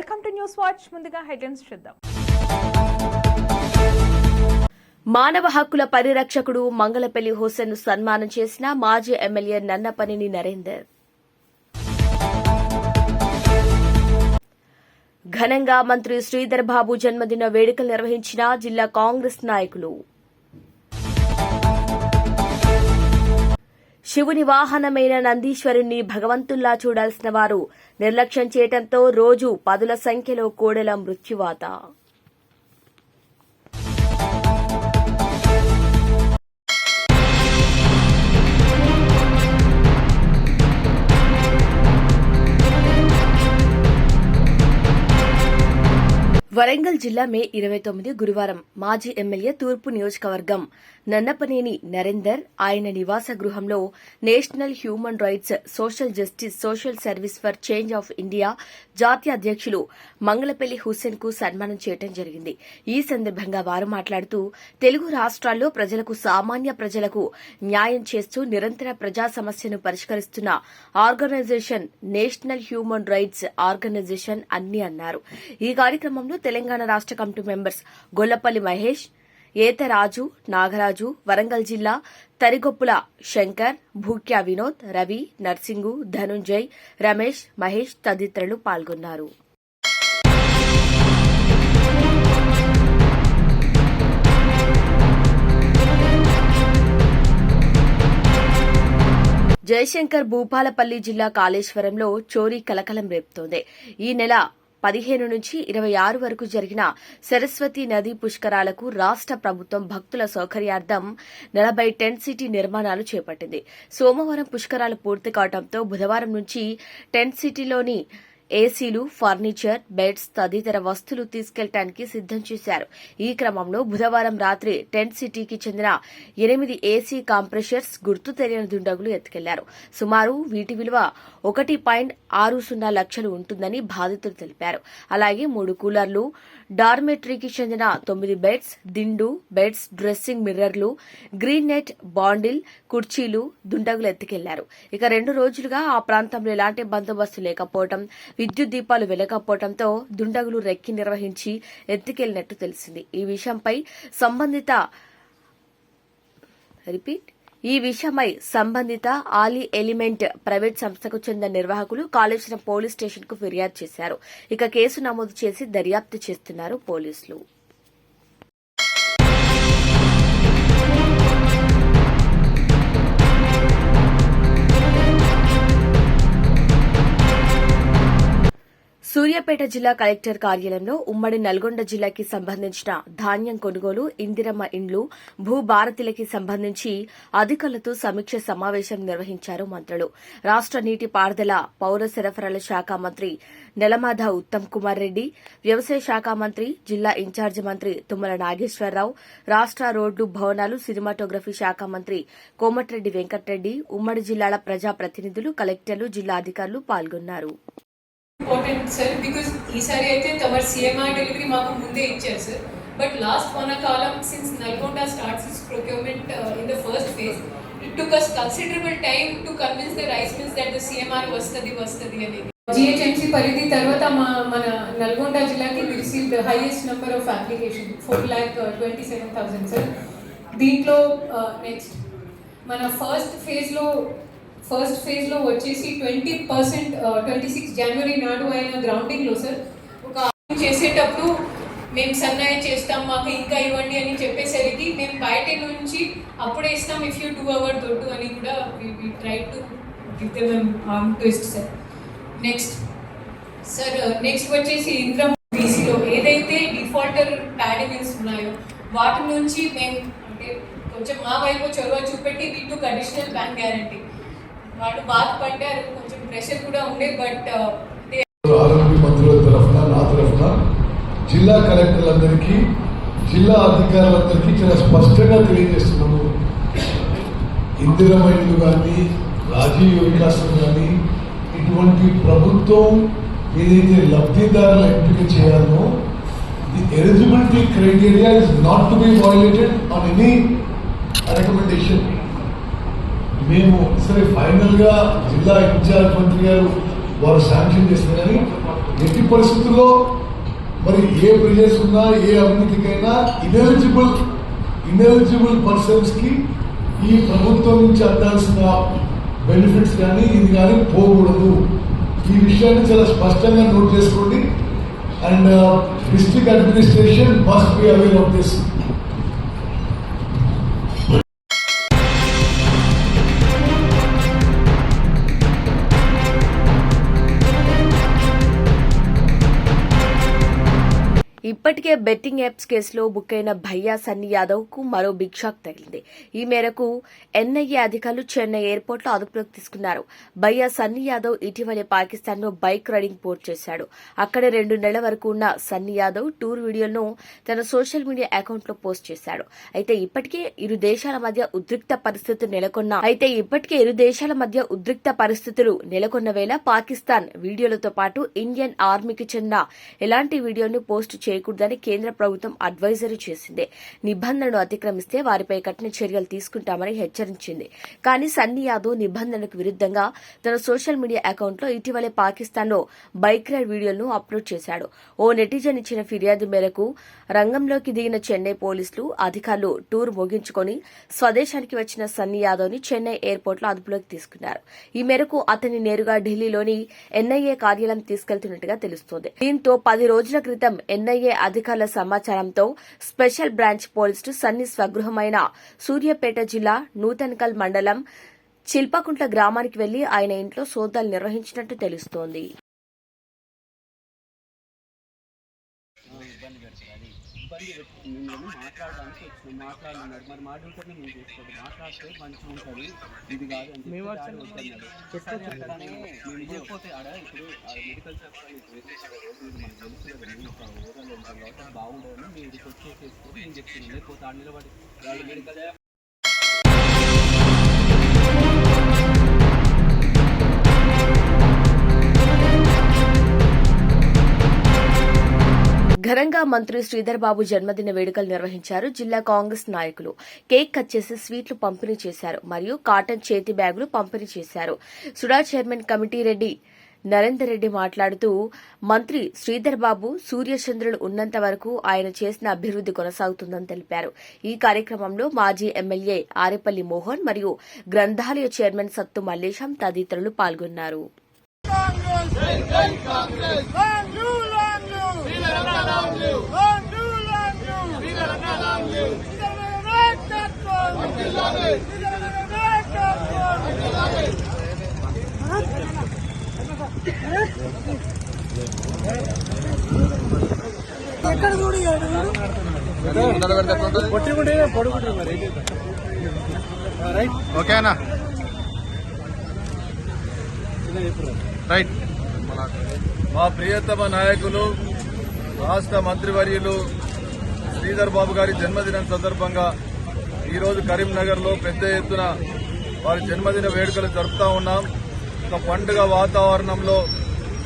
Welcome to News Watch. ముందుగా headlines చూద్దాం. మానవ హక్కుల పరిరక్షకుడు మంగళపల్లి హుసేన్ సన్మానం చేసిన మాజీ ఎమ్మెల్యే నన్నపనిని నరేందర్. ఘనంగా మంత్రి శ్రీధర్ బాబు జన్మదిన వేడుకలు నిర్వహించిన జిల్లా కాంగ్రెస్ నాయకులు. శివుని వాహనమైన నందీశ్వరుణ్ణి భగవంతుల్లా చూడాల్సిన వారు నిర్లక్ష్యం చేయటంతో రోజు పదుల సంఖ్యలో కోడెల మృత్యువాత. వరంగల్ జిల్లా మే ఇరవై తొమ్మిది గురువారం మాజీ ఎమ్మెల్యే తూర్పు నియోజకవర్గం నన్నపనేని నరేందర్ ఆయన నివాస గృహంలో national human rights social justice social service for change of India జాతీయ అధ్యక్షులు మంగళపల్లి హుస్సేన్కు సన్మానం చేయడం జరిగింది. ఈ సందర్భంగా వారు మాట్లాడుతూ తెలుగు రాష్ట్రాల్లో ప్రజలకు సామాన్య ప్రజలకు న్యాయం చేస్తూ నిరంతర ప్రజా సమస్యను పరిష్కరిస్తున్న organisation national human rights organisation అన్ని అన్నారు. ఈ కార్యక్రమంలో తెలంగాణ రాష్ట్ర కమిటీ మెంబర్స్ గొల్లపల్లి మహేష్ ఏతరాజు నాగరాజు వరంగల్ జిల్లా తరిగొప్పుల శంకర్ భూక్యా వినోద్ రవి నర్సింగు ధనుంజయ్ రమేష్ మహేష్ తదితరులు పాల్గొన్నారు. జయశంకర్ భూపాలపల్లి జిల్లా కాళేశ్వరంలో చోరీ కలకలం రేపుతోంది. ఈ నెల పదిహేను నుంచి ఇరవై ఆరు వరకు జరిగిన సరస్వతి నదీ పుష్కరాలకు రాష్ట ప్రభుత్వం భక్తుల సౌకర్యార్థం నలభై టెంట్ సిటీ నిర్మాణాలు చేపట్టింది. సోమవారం పుష్కరాలు పూర్తి కావడంతో బుధవారం నుంచి టెంట్ సిటీలోని ఏసీలు ఫర్నిచర్ బెడ్స్ తదితర వస్తువులు తీసుకెళ్ళడానికి సిద్దం చేశారు. ఈ క్రమంలో బుధవారం రాత్రి టెంట్ సిటీకి చెందిన ఎనిమిది ఏసీ కాంప్రెషర్స్ గుర్తు తెలియని దుండగులు ఎత్తుకెళ్ళారు. సుమారు వీటి విలువ ఒకటి పాయింట్ ఆరు సున్నా లక్షలు ఉంటుందని బాధితులు తెలిపారు. అలాగే మూడు కూలర్లు డార్మెటరీకి చెందిన తొమ్మిది బెడ్స్ దిండు బెడ్స్ డ్రెస్సింగ్ మిర్రర్లు గ్రీన్ నెట్ బాండిల్ కుర్చీలు దుండగులు ఎత్తుకెళ్ళారు. ఇక రెండు రోజులుగా ఆ ప్రాంతంలో ఎలాంటి బందోబస్తు లేకపోవడం విద్యుత్ దీపాలు వెలగకపోవడంతో దుండగులు రెక్కి నిర్వహించి ఎత్తుకెళ్ళినట్టు తెలిసింది. ఈ విషయంపై సంబంధిత రిపీట్. ఈ విషయమై సంబంధిత ఆలీ ఎలిమెంట్ ప్రైవేట్ సంస్థకు చెందిన నిర్వాహకులు కాళేశ్వరం పోలీస్ స్టేషన్కు ఫిర్యాదు చేశారు. ఇక కేసు నమోదు చేసి దర్యాప్తు చేస్తున్నారు పోలీసులు. సూర్యాపేట జిల్లా కలెక్టర్ కార్యాలయంలో ఉమ్మడి నల్గొండ జిల్లాకి సంబంధించిన ధాన్యం కొనుగోలు ఇందిరమ్మ ఇండ్లు భూభారతిలకి సంబంధించి అధికారులతో సమీక్ష సమావేశం నిర్వహించారు మంత్రులు. రాష్ట నీటి పారుదల పౌర సరఫరాల శాఖ మంత్రి నెలమాధ ఉత్తమ్ కుమార్ రెడ్డి వ్యవసాయ శాఖ మంత్రి జిల్లా ఇన్ఛార్జి మంత్రి తుమ్మల నాగేశ్వరరావు రాష్ట రోడ్లు భవనాలు సినిమాటోగ్రఫీ శాఖ మంత్రి కోమటిరెడ్డి వెంకటరెడ్డి ఉమ్మడి జిల్లాల ప్రజాప్రతినిధులు కలెక్టర్లు జిల్లా అధికారులు పాల్గొన్నారు. ఇంపార్టెంట్ సార్ బికాస్ ఈసారి అయితే తమరు సిఎంఆర్ డెలివరీ మాకు ముందే ఇచ్చారు sir but last one column since Nalgonda starts is procurement in the first phase it took us considerable time to convince the rice mills that the CMR వస్తుంది వస్తుంది అనేది. GHMC పరిధి తర్వాత మా మన నల్గొండ జిల్లాకి received highest number of application four lakh twenty seven thousand sir దీంట్లో uh, next మన ఫస్ట్ ఫేజ్లో ఫస్ట్ ఫేజ్లో వచ్చేసి ట్వంటీ పర్సెంట్ ట్వంటీ సిక్స్ జనవరి నాడు అయిన గ్రౌండింగ్లో సార్ ఒక చేసేటప్పుడు మేము సన్నాయి చేస్తాం మాకు ఇంకా ఇవ్వండి అని చెప్పేసరికి మేము బయట నుంచి అప్పుడే ఇస్తాం ఇఫ్ యూ టూ అవర్ దొడ్డు అని కూడా try to give them arm twist sir next sir next వచ్చేసి ఇంద్రం బీసీలో ఏదైతే డిఫాల్టర్ ప్యాడిమిల్స్ ఉన్నాయో వాటి నుంచి మేము అంటే కొంచెం మా వైపు చొరవ చూపెట్టి వీటి అడిషనల్ బ్యాంక్ గ్యారంటీ వాళ్ళు బాధపడ్డారు. కొంచెం ప్రెషర్ కూడా ఉండే బట్ ఆరోగ్య uh, మంత్రుల తరఫున నా తరఫున జిల్లా కలెక్టర్లందరికీ జిల్లా అధికారులందరికీ చాలా స్పష్టంగా తెలియజేస్తున్నాము ఇందిరమైలు కానీ రాజీవ్ వికాసం కానీ ఇటువంటి ప్రభుత్వం ఏదైతే లబ్ధిదారుల ఎంపిక చేయాలో the eligibility criteria is not to be violated on any recommendation మేము సరే ఫైనల్గా జిల్లా ఇన్ఛార్జ్ మంత్రి గారు వారు శాంక్షన్ చేసిన కానీ ఎట్టి పరిస్థితుల్లో మరి ఏ ప్రెజర్స్ ఉన్నా ఏ అవినీతికైనా ఇనెలిజిబుల్ ఇనెలిజిబుల్ పర్సన్స్కి ఈ ప్రభుత్వం నుంచి అందాల్సిన బెనిఫిట్స్ కానీ ఇది కానీ పోకూడదు. ఈ విషయాన్ని చాలా స్పష్టంగా నోట్ చేసుకోండి. And district administration must be aware of this ఇప్పటికే బెట్టింగ్ యాప్స్ కేసులో బుక్ అయిన భయ్యా సన్నీ యాదవ్కు మరో బిగ్ షాక్ తగిలింది. ఈ మేరకు ఎన్ఐఏ అధికారులు చెన్నై ఎయిర్పోర్ట్లో అదుపులోకి తీసుకున్నారు. భయ్యా సన్నీ యాదవ్ ఇటీవలే పాకిస్తాన్లో బైక్ రైడింగ్ పోస్ట్ చేశాడు. అక్కడ రెండు నెలల వరకు ఉన్న సన్నీ యాదవ్ టూర్ వీడియోలను తన సోషల్ మీడియా అకౌంట్లో పోస్ట్ చేశాడు. అయితే ఇప్పటికే ఇరు దేశాల మధ్య ఉద్రిక్త పరిస్థితులు నెలకొన్న అయితే ఇప్పటికే ఇరు దేశాల మధ్య ఉద్రిక్త పరిస్థితులు నెలకొన్న వేళ పాకిస్తాన్ వీడియోలతో పాటు ఇండియన్ ఆర్మీకి చెందిన ఎలాంటి వీడియోను పోస్ట్ చేయకూడదని కేంద్ర ప్రభుత్వం అడ్వైజరీ చేసింది. నిబంధనను అతిక్రమిస్తే వారిపై కఠిన చర్యలు తీసుకుంటామని హెచ్చరించింది. కానీ సన్నీ యాదవ్ నిబంధనకు విరుద్ధంగా తన సోషల్ మీడియా అకౌంట్లో ఇటీవలే పాకిస్తాన్లో బైక్ రైడ్ వీడియోలను అప్లోడ్ చేశాడు. ఓ నెటిజన్ ఇచ్చిన ఫిర్యాదు మేరకు రంగంలోకి దిగిన చెన్నై పోలీసులు అధికారులు టూర్ ముగించుకొని స్వదేశానికి వచ్చిన సన్నీ యాదవ్ని చెన్నై ఎయిర్పోర్ట్లో అదుపులోకి తీసుకున్నారు. ఈ మేరకు అతన్ని నేరుగా ఢిల్లీలోని ఎన్ఐఏ కార్యాలయం తీసుకెళ్తున్నట్టుగా తెలుస్తోంది. దీంతో పది రోజుల క్రితం ఎన్ఐఏ అధికారుల సమాచారంతో స్పెషల్ బ్రాంచ్ పోలీసులు సన్ని స్వగృహమైన సూర్యాపేట జిల్లా నూతన్కల్ మండలం చిల్పకుంట్ల గ్రామానికి వెళ్ళి ఆయన ఇంట్లో సోదాలు నిర్వహించినట్టు తెలుస్తోంది. ఇబ్బంది పెడుతుంది మాట్లాడడానికి వచ్చినాం మాట్లాడినాడు మరి మా డ్యూటీని మేము చేసుకోండి మాట్లాడితే మంచిగా ఉంటుంది ఇది కాదు అంటే చెప్పి. మేము చెప్పిపోతే ఆడ ఇప్పుడు మెడికల్ షాప్ కాబట్టి అది మీరు ఇక్కడికి నేను చెప్తున్నాను లేకపోతే నిలబడి వాళ్ళు మెడికల్ ఘనంగా మంత్రి శ్రీధర్ బాబు జన్మదిన వేడుకలు నిర్వహించారు జిల్లా కాంగ్రెస్ నాయకులు. కేక్ కట్ చేసి స్వీట్లు పంపిణీ చేశారు మరియు కాటన్ చేతి బ్యాగులు పంపిణీ చేశారు. సుడా చైర్మన్ కమిటీ రెడ్డి నరేందర్ రెడ్డి మాట్లాడుతూ మంత్రి శ్రీధర్ బాబు సూర్యచంద్రులు ఉన్నంత వరకు ఆయన చేసిన అభివృద్ది కొనసాగుతుందని తెలిపారు. ఈ కార్యక్రమంలో మాజీ ఎమ్మెల్యే ఆరేపల్లి మోహన్ మరియు గ్రంథాలయ చైర్మన్ సత్తు మల్లేశం తదితరులు పాల్గొన్నారు. ఓకేనా రైట్. మా ప్రియతమ నాయకులు రాష్ట్ర మంత్రివర్యులు శ్రీధర్ బాబు గారి జన్మదినం సందర్భంగా ఈరోజు కరీంనగర్లో పెద్ద ఎత్తున వారి జన్మదిన వేడుకలు జరుపుతా ఉన్నాం. ఒక పండుగ వాతావరణంలో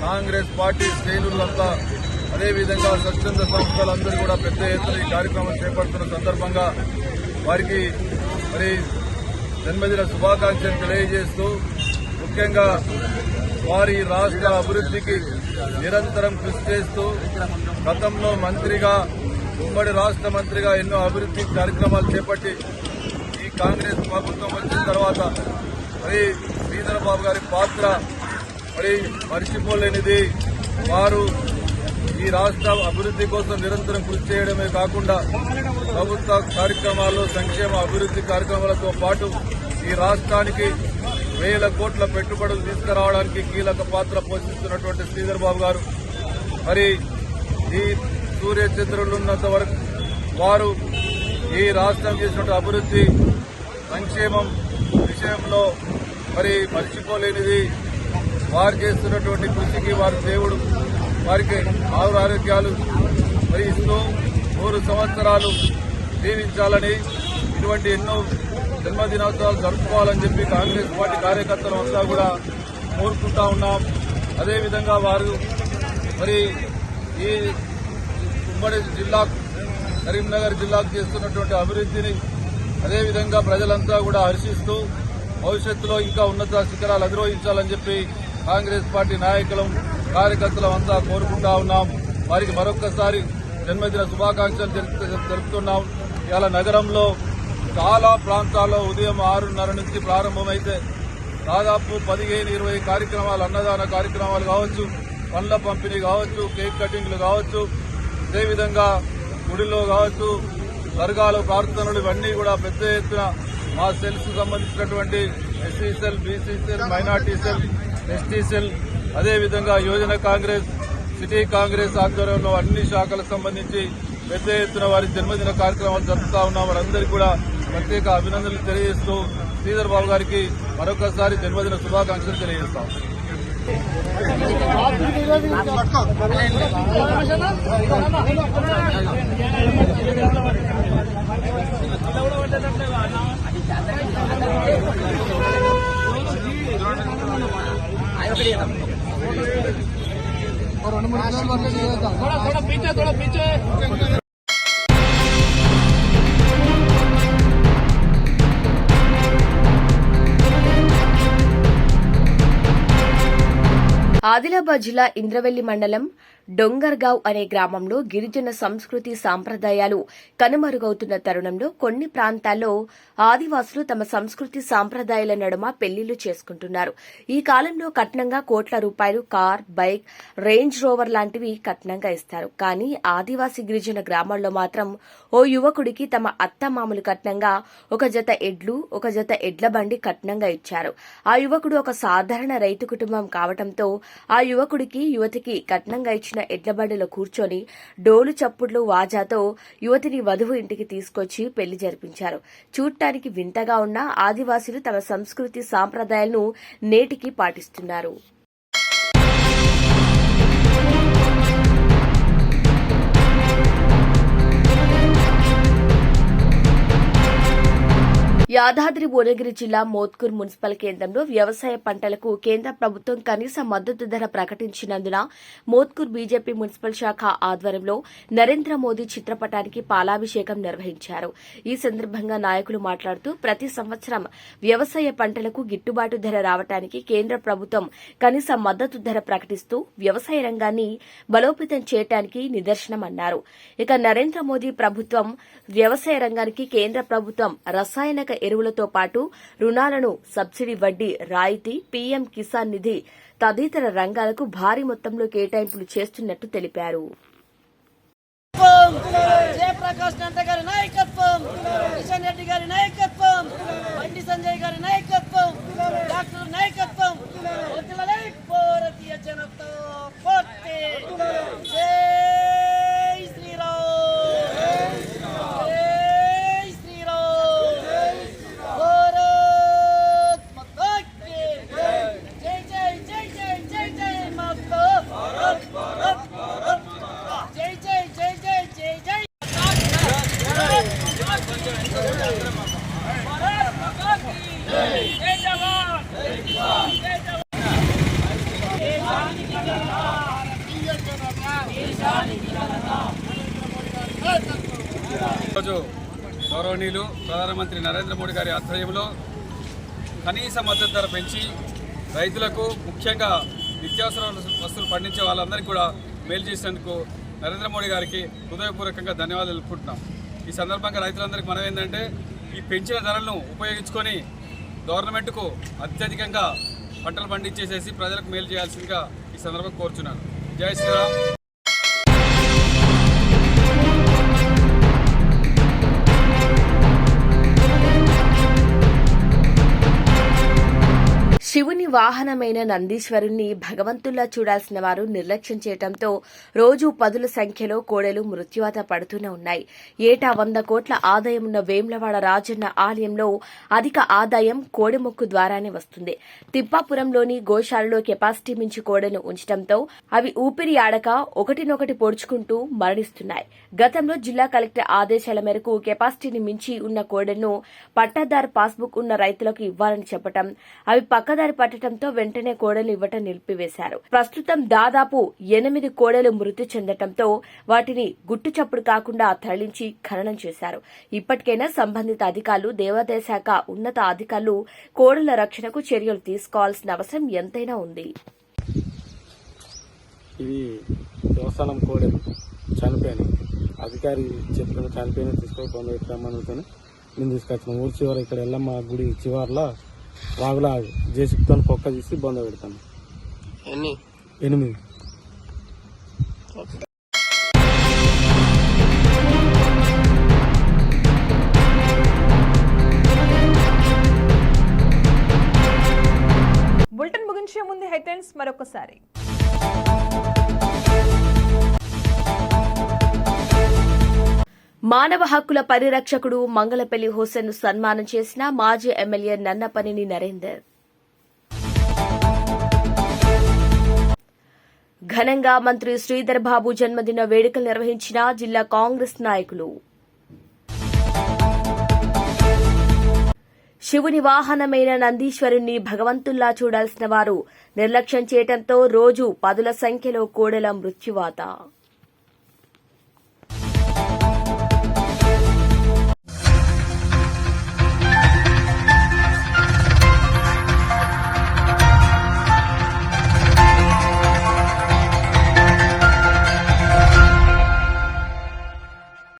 కాంగ్రెస్ పార్టీ శ్రేణులంతా అదేవిధంగా స్వచ్ఛంద సంస్థలందరూ కూడా పెద్ద ఎత్తున ఈ కార్యక్రమం చేపడుతున్న సందర్భంగా వారికి మరి జన్మదిన శుభాకాంక్షలు తెలియజేస్తూ ముఖ్యంగా వారి రాష్ట్ర అభివృద్ధికి నిరంతరం కృషి చేస్తూ గతంలో మంత్రిగా ఉమ్మడి రాష్ట్ర మంత్రిగా ఎన్నో అభివృద్ధి కార్యక్రమాలు చేపట్టి ఈ కాంగ్రెస్ ప్రభుత్వం వచ్చిన తర్వాత మరి శ్రీధర బాబు గారి పాత్ర మరి మర్చిపోలేనిది. వారు ఈ రాష్ట్ర అభివృద్ధి కోసం నిరంతరం కృషి చేయడమే కాకుండా ప్రభుత్వ కార్యక్రమాల్లో సంక్షేమ అభివృద్ధి కార్యక్రమాలతో పాటు ఈ రాష్ట్రానికి వేల కోట్ల పెట్టుబడులు తీసుకురావడానికి కీలక పాత్ర పోషిస్తున్నటువంటి శ్రీధర్ బాబు గారు. మరి ఈ సూర్యచంద్రులున్నంత వరకు వారు ఈ రాష్ట్రం చేసినటువంటి అభివృద్ధి సంక్షేమం విషయంలో మరి మర్చిపోలేనిది. వారు చేస్తున్నటువంటి కృషికి వారి దేవుడు వారికి ఆరు ఆరోగ్యాలు మరి ఇస్తూ నూరు సంవత్సరాలు జీవించాలని ఇటువంటి ఎన్నో జన్మదినోత్సవాలు జరుపుకోవాలని చెప్పి కాంగ్రెస్ పార్టీ కార్యకర్తలు అంతా కూడా కోరుకుంటా ఉన్నాం. అదేవిధంగా వారు మరి ఈ ఉమ్మడి జిల్లా కరీంనగర్ జిల్లాకు చేస్తున్నటువంటి అభివృద్ధిని అదేవిధంగా ప్రజలంతా కూడా హర్షిస్తూ భవిష్యత్తులో ఇంకా ఉన్నత శిఖరాలు అధిరోహించాలని చెప్పి కాంగ్రెస్ పార్టీ నాయకులం కార్యకర్తలు అంతా కోరుకుంటా ఉన్నాం. వారికి మరొక్కసారి జన్మదిన శుభాకాంక్షలు తెలుపుతున్నాం ఇవాళ నగరంలో చాలా ప్రాంతాల్లో ఉదయం ఆరున్నర నుంచి ప్రారంభమైతే దాదాపు పదిహేను ఇరవై కార్యక్రమాలు అన్నదాన కార్యక్రమాలు కావచ్చు పండ్ల పంపిణీ కావచ్చు కేక్ కటింగ్లు కావచ్చు అదేవిధంగా గుడిలో కావచ్చు దర్గాలు ప్రార్థనలు ఇవన్నీ కూడా పెద్ద ఎత్తున మా సెల్స్ సంబంధించినటువంటి SC cell BC cell minority cell ST cell అదేవిధంగా యువజన కాంగ్రెస్ సిటీ కాంగ్రెస్ ఆధ్వర్యంలో అన్ని శాఖలకు సంబంధించి పెద్ద ఎత్తున వారి జన్మదిన కార్యక్రమాలు జరుపుతా ఉన్నాం. వారందరికీ కూడా ప్రత్యేక అభినందనలు తెలియజేస్తూ శ్రీధర్ బాబు గారికి మరొకసారి జన్మదిన శుభాకాంక్షలు తెలియజేస్తాం. ఆదిలాబాద్ జిల్లా ఇంద్రవెల్లి మండలం డొంగర్గావ్ అనే గ్రామంలో గిరిజన సంస్కృతి సాంప్రదాయాలు కనుమరుగవుతున్న తరుణంలో కొన్ని ప్రాంతాల్లో ఆదివాసులు తమ సంస్కృతి సాంప్రదాయాల నడుమ పెళ్ళిళ్ళు చేసుకుంటున్నారు. ఈ కాలంలో కట్నంగా కోట్ల రూపాయలు కార్ బైక్ రేంజ్ రోవర్ లాంటివి కట్నంగా ఇస్తారు. కానీ ఆదివాసి గిరిజన గ్రామాల్లో మాత్రం ఓ యువకుడికి తమ అత్తమామలు కట్నంగా ఒక జత ఎడ్లు ఒక జత ఎడ్ల బండి కట్నంగా ఇచ్చారు. ఆ యువకుడు ఒక సాధారణ రైతు కుటుంబం కావటంతో ఆ యువకుడికి యువతికి కట్నంగా ఇచ్చిన ఎడ్ల బండిలో కూర్చొని డోలు చప్పుడ్లు వాజాతో యువతిని వధువు ఇంటికి తీసుకొచ్చి పెళ్ళి జరిపించారు. చూడటానికి వింతగా ఉన్న ఆదివాసీలు తమ సంస్కృతి సాంప్రదాయాలను నేటికి పాటిస్తున్నారు. యాదాద్రి భువనగిరి జిల్లా మోత్కూర్ మున్సిపల్ కేంద్రంలో వ్యవసాయ పంటలకు కేంద్ర ప్రభుత్వం కనీస మద్దతు ధర ప్రకటించినందున మోత్కూర్ బీజేపీ మున్సిపల్ శాఖ ఆధ్వర్యంలో నరేంద్ర మోదీ చిత్రపటానికి పాలాభిషేకం నిర్వహించారు. ఈ సందర్భంగా నాయకులు మాట్లాడుతూ ప్రతి సంవత్సరం వ్యవసాయ పంటలకు గిట్టుబాటు ధర రావటానికి కేంద్ర ప్రభుత్వం కనీస మద్దతు ధర ప్రకటిస్తూ వ్యవసాయ రంగాన్ని బలోపేతం చేయటానికి నిదర్శనమన్నారు. ఇక నరేంద్ర మోదీ ప్రభుత్వం వ్యవసాయ రంగానికి కేంద్ర ప్రభుత్వం రసాయనక ఎరువులతో పాటు రుణాలను సబ్సిడీ వడ్డీ రాయితీ పీఎం కిసాన్ నిధి తదితర రంగాలకు భారీ మొత్తంలో కేటాయింపులు చేస్తున్నట్టు తెలిపారు. జయప్రకాష్ నంద గారి నాయకత్వం కిషన్ రెడ్డి గారి నాయకత్వం బండి సంజయ్ గారి నాయకత్వం డాక్టర్ నాయకత్వం వదిలలే జనతా పార్టీ జై శ్రీరామ్ జై శ్రీరామ్ భారత్ మాతా కీ జై జై జై జై జై జై మాతా భారత్ భారత్ భారత్ జై జై జై జై జై జై ఈరోజు గౌరవనీయులు ప్రధానమంత్రి నరేంద్ర మోడీ గారి ఆధ్వర్యంలో కనీస మద్దతు ధర పెంచి రైతులకు ముఖ్యంగా నిత్యావసర వస్తువులు పండించే వాళ్ళందరికీ కూడా మేలు చేసినందుకు నరేంద్ర మోడీ గారికి హృదయపూర్వకంగా ధన్యవాదాలు తెలుపుకుంటున్నాం. ఈ సందర్భంగా రైతులందరికీ మనం ఏంటంటే ఈ పెంచిన ధరలను ఉపయోగించుకొని గవర్నమెంట్కు అత్యధికంగా పంటలు పండించేసేసి ప్రజలకు మేలు చేయాల్సిందిగా ఈ సందర్భంగా కోరుచున్నాను. జై శ్రీరామ్. వాహనమైన నందీశ్వరుణ్ణి భగవంతుల్లా చూడాల్సిన వారు నిర్లక్ష్యం చేయడంతో రోజు పదుల సంఖ్యలో కోడెలు మృత్యువాత పడుతూనే ఉన్నాయి. ఏటా వంద కోట్ల ఆదాయం ఉన్న రాజన్న ఆలయంలో అధిక ఆదాయం కోడి మొక్కు ద్వారానే వస్తుంది. తిప్పాపురంలోని గోశాలలో కెపాసిటీ మించి కోడెను ఉంచడంతో అవి ఊపిరి ఆడక ఒకటినొకటి పొడుచుకుంటూ మరణిస్తున్నాయి. గతంలో జిల్లా కలెక్టర్ ఆదేశాల మేరకు కెపాసిటీని మించి ఉన్న కోడెను పట్టాదారు పాస్బుక్ ఉన్న రైతులకు ఇవ్వాలని చెప్పటం అవి పక్కదారి చేయటంతో వెంటనే కోడలు ఇవ్వటం నిలిపివేశారు. ప్రస్తుతం దాదాపు ఎనిమిది కోడలు మృతి చెందటంతో వాటిని గుట్టు చప్పుడు కాకుండా తరలించి ఖననం చేశారు. ఇప్పటికైనా సంబంధిత అధికారులు దేవాదాయ శాఖ ఉన్నత అధికారులు కోడల రక్షణకు చర్యలు తీసుకోవాల్సిన అవసరం ఎంతైనా ఉంది. ఇది దేవస్థానం కోడలు చనిపోయాను అధికారి చెప్పిన చనిపోయిన తీసుకొని బొంద నేను తీసుకొచ్చిన. ఊరి చివర ఇక్కడ ఎల్లమ్మ గుడి చివరిలో రాగుల జేసిప్తో పొక్క తీసి బొంద పెడతాను. ఎన్ని? ఎనిమిది. బులెటిన్ ముగించే ముందు హెడ్లైన్స్ మరొకసారి. మానవ హక్కుల పరిరక్షకుడు మంగళపల్లి హుసేన్ సన్మానం చేసిన మాజీ ఎమ్మెల్యే నన్నపనిని నరేందర్. ఘనంగా మంత్రి శ్రీధర్ బాబు జన్మదిన వేడుకలు నిర్వహించిన జిల్లా కాంగ్రెస్ నాయకులు. శివుని వాహనమైన నందీశ్వరుణ్ణి భగవంతుల్లా చూడాల్సిన వారు నిర్లక్ష్యం చేయటంతో రోజు పదుల సంఖ్యలో కోడెల మృత్యువాత.